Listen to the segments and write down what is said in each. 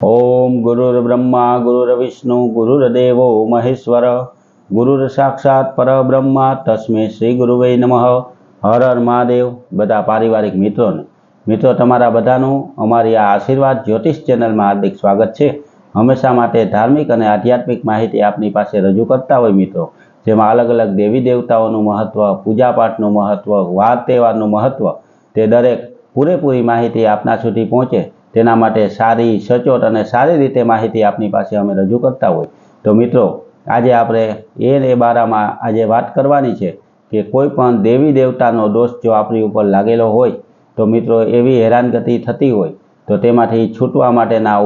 ઓમ ગુરુર બ્રહ્મા ગુરુર વિષ્ણુ ગુરુર દેવો મહેશ્વર ગુરુર સાક્ષાત પરબ્રહ્મા તસ્મે શ્રી ગુરુવે નમઃ હર હર મહાદેવ બધા પારિવારિક મિત્રોને, મિત્રો તમારા બધાનું અમારી આ આશીર્વાદ જ્યોતિષ ચેનલમાં હાર્દિક સ્વાગત છે. હંમેશા માટે ધાર્મિક અને આધ્યાત્મિક માહિતી આપની પાસે રજૂ કરતા હોય મિત્રો. જેમાં અલગ અલગ દેવી દેવતાઓનું મહત્વ પૂજાપાઠનું મહત્વ, વાર તહેવારનું મહત્વ, તે દરેક પૂરેપૂરી માહિતી આપના સુધી પહોંચે. તેના માટે સારી, સચોટ અને સારી રીતે માહિતી આપની પાસે અમે રજૂ કરતા હોય. તો મિત્રો, આજે આપણે એ બારામાં આજે વાત કરવાની છે કે કોઈ પણ દેવી દેવતાનો દોષ જો આપણી ઉપર લાગેલો હોય, તો મિત્રો એવી હેરાનગતિ થતી હોય, તો તેમાંથી છૂટવા માટેના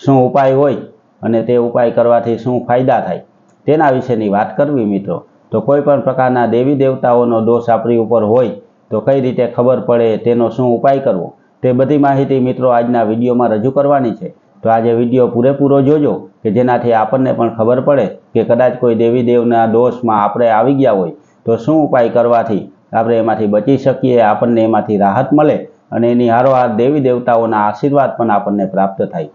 શું ઉપાય હોય અને તે ઉપાય કરવાથી શું ફાયદા થાય, તેના વિશેની વાત કરવી મિત્રો. તો કોઈ પણ પ્રકારના દેવી દેવતાઓનો દોષ આપણી ઉપર હોય, તો કઈ રીતે ખબર પડે, તેનો શું ઉપાય કરવો તે બધી માહિતી મિત્રો આજના વિડીયોમાં રજૂ કરવાની છે. તો આજે વીડિયો પૂરેપૂરો જોજો, કે જેનાથી આપણને પણ ખબર પડે કે કદાચ કોઈ દેવી દેવના દોષમાં આપણે આવી ગયા હોય. તો શું ઉપાય કરવાથી આપણે એમાંથી બચી શકીએ, આપણને એમાંથી રાહત મળે અને એની હારોહાર દેવી દેવતાઓના આશીર્વાદ પણ આપણને પ્રાપ્ત થાય.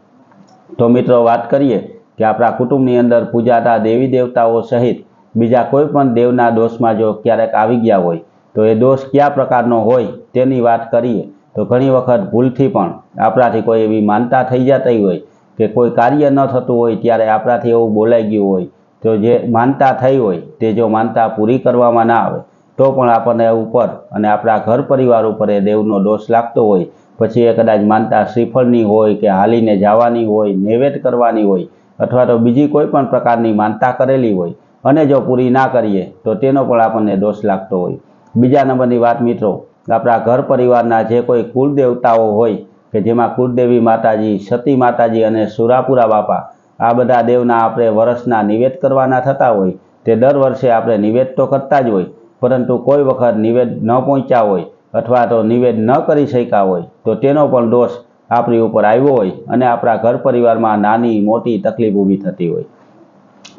તો મિત્રો વાત કરીએ કે આપણા કુટુંબની અંદર પૂજાતા દેવી દેવતાઓ સહિત બીજા કોઈ પણ દેવના દોષમાં જો ક્યારેક આવી ગયા હોય, તો એ દોષ કયા પ્રકારનો હોય તેની વાત કરીએ. તો ઘણી વખત ભૂલથી પણ આપણાથી કોઈ એવી માનતા થઈ જતી હોય કે કોઈ કાર્ય ન થતું હોય ત્યારે આપણાથી એવું બોલાઈ ગયું હોય, તો જે માનતા થઈ હોય તે જો માનતા પૂરી કરવામાં ના આવે, તો પણ આપણને ઉપર અને આપણા ઘર પરિવાર ઉપર એ દેવનો દોષ લાગતો હોય. પછી એ કદાચ માનતા શ્રીફળની હોય કે હાલીને જવાની હોય, નૈવેદ્ય કરવાની હોય, અથવા તો બીજી કોઈ પણ પ્રકારની માનતા કરેલી હોય અને જો પૂરી ના કરીએ, તો તેનો પણ આપણને દોષ લાગતો હોય. બીજા નંબરની વાત મિત્રો આપણા ઘર પરિવારના જે કોઈ કુળદેવતાઓ હોય, કે જેમાં કુળદેવી માતાજી, સતી માતાજી અને સુરાપુરા બાપા, આ બધા દેવના આપણે વર્ષના નિવેદ કરવાના થતા હોય, તે દર વર્ષે આપણે નિવેદ તો કરતા જ હોય, પરંતુ કોઈ વખત નિવેદ ન પહોંચ્યા હોય અથવા તો નિવેદ ન કરી શક્યા હોય, તો તેનો પણ દોષ આપણી ઉપર આવ્યો હોય અને આપણા ઘર પરિવારમાં નાની મોટી તકલીફ ઊભી થતી હોય.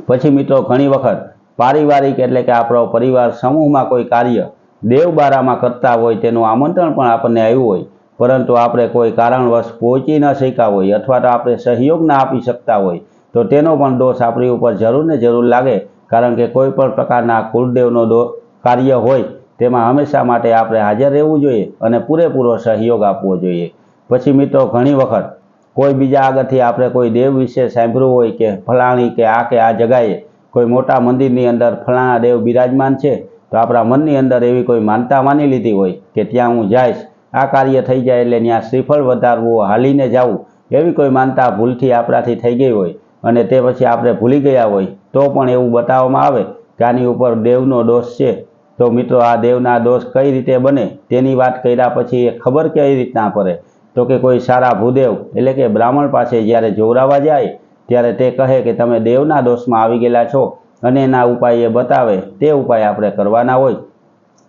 પછી મિત્રો, ઘણી વખત પારિવારિક એટલે કે આપણો પરિવાર સમૂહમાં કોઈ કાર્ય દેવબારામાં કરતા હોય તેનું આમંત્રણ પણ આપણને આવ્યું હોય. પરંતુ આપણે કોઈ કારણવશ પહોંચી ન શક્યા હોય અથવા તો આપણે સહયોગ ના આપી શકતા હોય, તો તેનો પણ દોષ આપણી ઉપર જરૂર ને જરૂર લાગે. કારણ કે કોઈ પણ પ્રકારના કુળદેવનો કાર્ય હોય, તેમાં હંમેશા માટે આપણે હાજર રહેવું જોઈએ અને પૂરેપૂરો સહયોગ આપવો જોઈએ. પછી મિત્રો, ઘણી વખત કોઈ બીજા આગળથી આપણે કોઈ દેવ વિશે સાંભળ્યું હોય કે ફલાણી કે આ કે આ જગાએ કોઈ મોટા મંદિરની અંદર ફલાણા દેવ બિરાજમાન છે તો આપણા મનની અંદર એવી કોઈ માનતા માની લીધી હોય કે ત્યાં હું જઈશ, આ કાર્ય થઈ જાય એટલે ત્યાં શ્રીફળ વધારવું, હાલીને જવું, એવી કોઈ માનતા ભૂલથી આપણાથી થઈ ગઈ હોય અને તે પછી આપણે ભૂલી ગયા હોય, તો પણ એવું બતાવવામાં આવે કે આની ઉપર દેવનો દોષ છે. તો મિત્રો, આ દેવના દોષ કઈ રીતે બને તેની વાત કર્યા પછી એ ખબર કઈ રીતના પડે? તો કે કોઈ સારા ભૂદેવ, એટલે કે બ્રાહ્મણ પાસે જ્યારે જોવરાવા જાય, ત્યારે તે કહે કે તમે દેવના દોષમાં આવી ગયેલા છો. અને એના ઉપાય એ બતાવે, તે ઉપાય આપણે કરવાના હોય.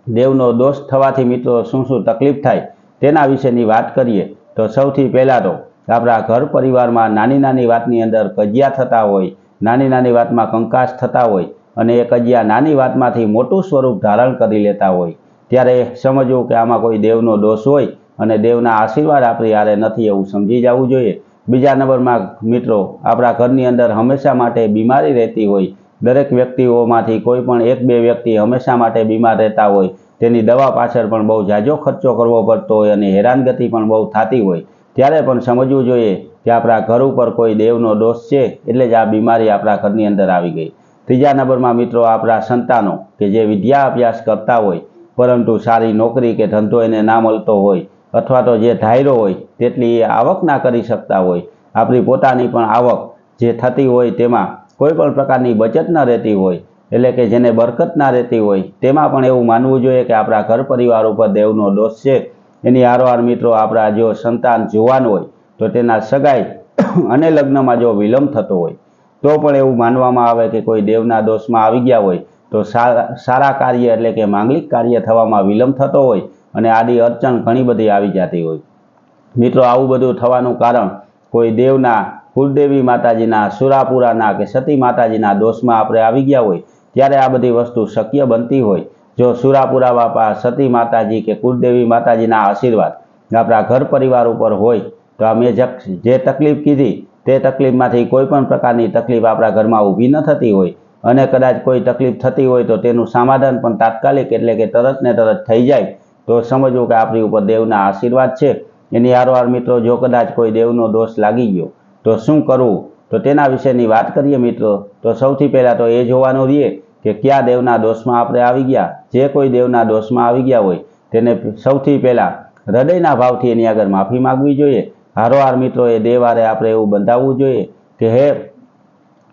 દેવનો દોષ થવાથી મિત્રો શું શું તકલીફ થાય તેના વિશેની વાત કરીએ તો સૌથી પહેલાં તો આપણા ઘર પરિવારમાં નાની નાની વાતની અંદર કજિયા થતા હોય, નાની નાની વાતમાં કંકાશ થતા હોય અને એ કજિયા નાની વાતમાંથી મોટું સ્વરૂપ ધારણ કરી લેતા હોય. ત્યારે સમજવું કે આમાં કોઈ દેવનો દોષ હોય અને દેવના આશીર્વાદ આપણી આરે નથી એવું સમજી જવું જોઈએ. બીજા નંબરમાં મિત્રો આપણા ઘરની અંદર હંમેશા માટે બીમારી રહેતી હોય દરેક વ્યક્તિઓમાંથી કોઈ પણ એક બે વ્યક્તિ હંમેશા માટે બીમાર રહેતા હોય, તેની દવા પાછળ પણ બહુ ઝાઝો ખર્ચો કરવો પડતો હોય અને હેરાનગતિ પણ બહુ થતી હોય. ત્યારે પણ સમજવું જોઈએ કે આપણા ઘર ઉપર કોઈ દેવનો દોષ છે એટલે જ આ બીમારી આપણા ઘરની અંદર આવી ગઈ. ત્રીજા નંબરમાં મિત્રો આપણા સંતાનો કે જે વિદ્યા અભ્યાસ કરતા હોય, પરંતુ સારી નોકરી કે ધંધો એને ના મળતો હોય અથવા તો જે ધાયરો હોય તેટલી એ આવક ના કરી શકતા હોય. આપણી પોતાની પણ આવક જે થતી હોય તેમાં કોઈ પણ પ્રકારની બચત ન રહેતી હોય, એટલે કે જેને બરકત ના રહેતી હોય, તેમાં પણ એવું માનવું જોઈએ કે આપણા ઘર પરિવાર ઉપર દેવનો દોષ છે. એની હારોહાર મિત્રો આપણા જો સંતાન જુવાન હોય, તો તેના સગાઈ અને લગ્નમાં જો વિલંબ થતો હોય, તો પણ એવું માનવામાં આવે કે કોઈ દેવના દોષમાં આવી ગયા હોય, તો સારા કાર્ય એટલે કે માંગલિક કાર્ય થવામાં વિલંબ થતો હોય અને આડી અડચણ ઘણી બધી આવી જતી હોય. મિત્રો, આવું બધું થવાનું કારણ કોઈ દેવના કુળદેવી માતાજીના સુરાપુરાના કે સતી માતાજીના દોષમાં આપણે આવી ગયા હોય, ત્યારે આ બધી વસ્તુ શક્ય બનતી હોય. જો સુરાપુરા બાપા, સતી માતાજી કે કુળદેવી માતાજીના આશીર્વાદ આપણા ઘર પરિવાર ઉપર હોય, તો આ મેં જ- જે તકલીફ કીધી, તે તકલીફમાંથી કોઈ પણ પ્રકારની તકલીફ આપણા ઘરમાં ઊભી ન થતી હોય. અને કદાચ કોઈ તકલીફ થતી હોય તો તેનું સમાધાન પણ તાત્કાલિક એટલે કે તરત ને તરત થઈ જાય. તો સમજવું કે આપણી ઉપર દેવના આશીર્વાદ છે. એની હારવાર મિત્રો, જો કદાચ કોઈ દેવનો દોષ લાગી ગયો તો શું કરવું તો તેના વિશેની વાત કરીએ મિત્રો. તો સૌથી પહેલાં તો એ જોવાનું રહીએ કે કયા દેવના દોષમાં આપણે આવી ગયા? જે કોઈ દેવના દોષમાં આવી ગયા હોય, તેને સૌથી પહેલાં હૃદયના ભાવથી એની આગળ માફી માગવી જોઈએ. હારોહાર મિત્રો, એ દેવારે આપણે એવું બંધાવવું જોઈએ કે હે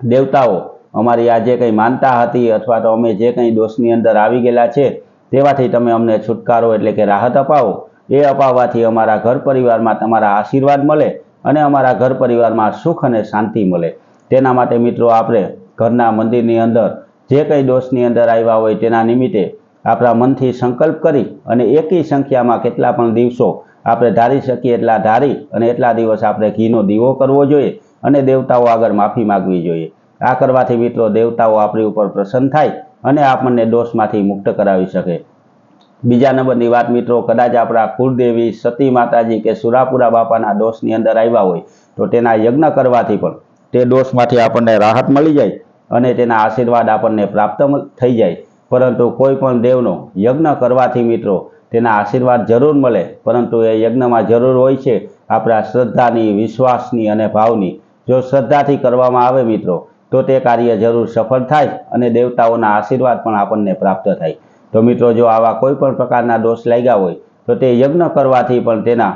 દેવતાઓ, અમારી આ જે કંઈ માનતા હતી અથવા તો અમે જે કંઈ દોષની અંદર આવી ગયેલા છે, તેવાથી તમે અમને છુટકારો એટલે કે રાહત અપાવો. એ અપાવવાથી અમારા ઘર પરિવારમાં તમારા આશીર્વાદ મળે અને અમારા ઘર પરિવારમાં સુખ અને શાંતિ મળે. તેના માટે મિત્રો આપણે ઘરના મંદિરની અંદર જે કંઈ દોષની અંદર આવ્યા હોય તેના નિમિત્તે આપણા મનથી સંકલ્પ કરી અને એકી સંખ્યામાં કેટલા પણ દિવસો આપણે ધારી શકીએ એટલા ધારી અને એટલા દિવસ આપણે ઘીનો દીવો કરવો જોઈએ અને દેવતાઓ આગળ માફી માગવી જોઈએ. આ કરવાથી મિત્રો દેવતાઓ આપણી ઉપર પ્રસન્ન થાય અને આપણને દોષમાંથી મુક્ત કરાવી શકે. બીજા નંબરની વાત મિત્રો, કદાચ આપણા કુળદેવી સતી માતાજી કે સુરાપુરા બાપાના દોષની અંદર આવ્યા હોય, તો તેના યજ્ઞ કરવાથી પણ તે દોષમાંથી આપણને રાહત મળી જાય અને તેના આશીર્વાદ આપણને પ્રાપ્ત થઈ જાય. પરંતુ કોઈ પણ દેવનો યજ્ઞ કરવાથી મિત્રો, તેના આશીર્વાદ જરૂર મળે. પરંતુ એ યજ્ઞમાં જરૂર હોય છે આપણા શ્રદ્ધાની, વિશ્વાસની અને ભાવની. જો શ્રદ્ધાથી કરવામાં આવે મિત્રો, તો તે કાર્ય જરૂર સફળ થાય અને દેવતાઓના આશીર્વાદ પણ આપણને પ્રાપ્ત થાય. તો મિત્રો, જો આવા કોઈ પણ પ્રકારના દોષ લાગ્યા હોય, તો તે યજ્ઞ કરવાથી પણ તેના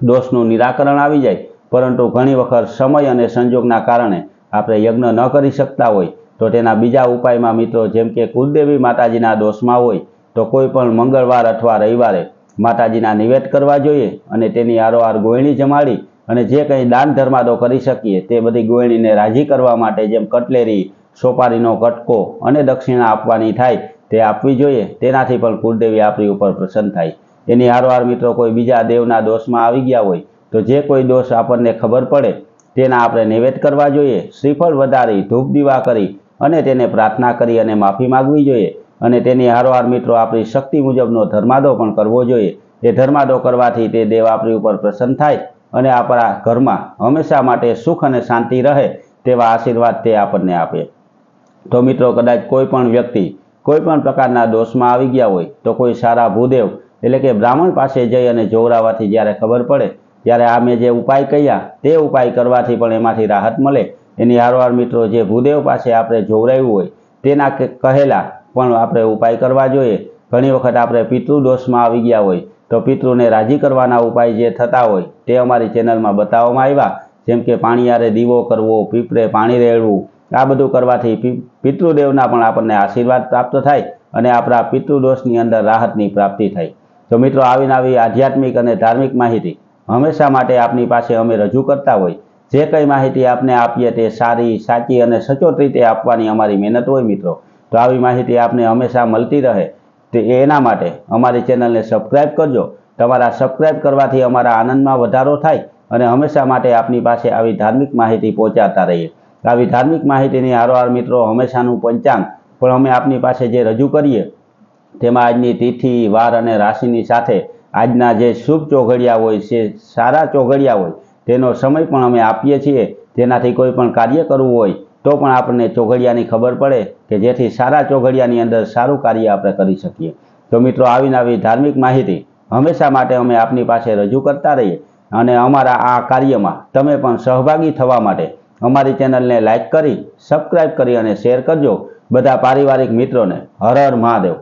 દોષનું નિરાકરણ આવી જાય. પરંતુ ઘણી વખત સમય અને સંજોગના કારણે આપણે યજ્ઞ ન કરી શકતા હોય, તો તેના બીજા ઉપાયમાં મિત્રો, જેમ કે કુલદેવી માતાજીના દોષમાં હોય, તો કોઈ પણ મંગળવાર અથવા રવિવારે માતાજીના નિવેદ કરવા જોઈએ અને તેની આરોઆર ગોયણી જમાડી અને જે કંઈ દાન ધર્માદો કરી શકીએ, તે બધી ગોયણીને રાજી કરવા માટે જેમ કટલેરી, સોપારીનો કટકો અને દક્ષિણા આપવાની થાય તે આપવી જોઈએ. તેનાથી પણ કુળદેવી આપણી ઉપર પ્રસન્ન થાય. એની હારવાર મિત્રો કોઈ બીજા દેવના દોષમાં આવી ગયા હોય, તો જે કોઈ દોષ આપણને ખબર પડે, તેના આપણે નિવેદ કરવા જોઈએ. શ્રીફળ વધારી, ધૂપ દીવા કરી અને તેને પ્રાર્થના કરી અને માફી માગવી જોઈએ. અને તેની હારવાર મિત્રો આપણી શક્તિ મુજબનો ધર્માદો પણ કરવો જોઈએ. એ ધર્માદો કરવાથી તે દેવ આપણી ઉપર પ્રસન્ન થાય અને આપણા ઘરમાં હંમેશા માટે સુખ અને શાંતિ રહે તેવા આશીર્વાદ તે આપણને આપે. તો મિત્રો કદાચ કોઈ પણ વ્યક્તિ કોઈ પણ પ્રકારના દોષમાં આવી ગયા હોય તો કોઈ સારા ભૂદેવ એટલે કે બ્રાહ્મણ પાસે જઈ અને જોવરાવાથી જ્યારે ખબર પડે, ત્યારે આ મેં જે ઉપાય કહ્યા તે ઉપાય કરવાથી પણ એમાંથી રાહત મળે. એની હારવાર મિત્રો, જે ભૂદેવ પાસે આપણે જોવરાયું હોય તેના કહેલા પણ આપણે ઉપાય કરવા જોઈએ. ઘણી વખત આપણે પિતૃદોષમાં આવી ગયા હોય તો પિતૃને રાજી કરવાના ઉપાય જે થતા હોય તે અમારી ચેનલમાં બતાવવામાં આવ્યા. જેમ કે પાણીયારે દીવો કરવો, પીપળે પાણી રેડવું આ બધું કરવાથી પિતૃદેવના પણ આપણને આશીર્વાદ પ્રાપ્ત થાય અને આપણા પિતૃદોષની અંદર રાહતની પ્રાપ્તિ થાય. તો મિત્રો, આવીને આવી આધ્યાત્મિક અને ધાર્મિક માહિતી હંમેશા માટે આપની પાસે અમે રજૂ કરતા હોય. જે કંઈ માહિતી આપને આપીએ તે સારી, સાચી અને સચોટ રીતે આપવાની અમારી મહેનત હોય મિત્રો. તો આવી માહિતી આપને હંમેશા મળતી રહે. તે એના માટે અમારી ચેનલને સબસ્ક્રાઈબ કરજો. તમારા સબસ્ક્રાઈબ કરવાથી અમારા આનંદમાં વધારો થાય અને હંમેશા માટે આપની પાસે આવી ધાર્મિક માહિતી પહોંચાડતા રહીએ. આવી ધાર્મિક માહિતીની હારોહાર મિત્રો હંમેશાનું પંચાંગ. પણ અમે આપની પાસે જે રજૂ કરીએ, તેમાં આજની તિથિ, વાર અને રાશિની સાથે આજના જે શુભ ચોઘડિયા હોય છે સારા ચોઘડિયા હોય, તેનો સમય પણ અમે આપીએ છીએ. તેનાથી કોઈ પણ કાર્ય કરવું હોય, તો પણ આપણને ચોઘડિયાની ખબર પડે કે જેથી સારા ચોઘડિયાની અંદર સારું કાર્ય આપણે કરી શકીએ. તો મિત્રો આવીને આવી ધાર્મિક માહિતી હંમેશા માટે અમે આપની પાસે રજૂ કરતા રહીએ અને અમારા આ કાર્યમાં તમે પણ સહભાગી થવા માટે અમારી ચેનલને લાઈક કરી, સબસ્ક્રાઇબ કરી અને શેર કરજો. બધા પારિવારિક મિત્રોને હર હર મહાદેવ.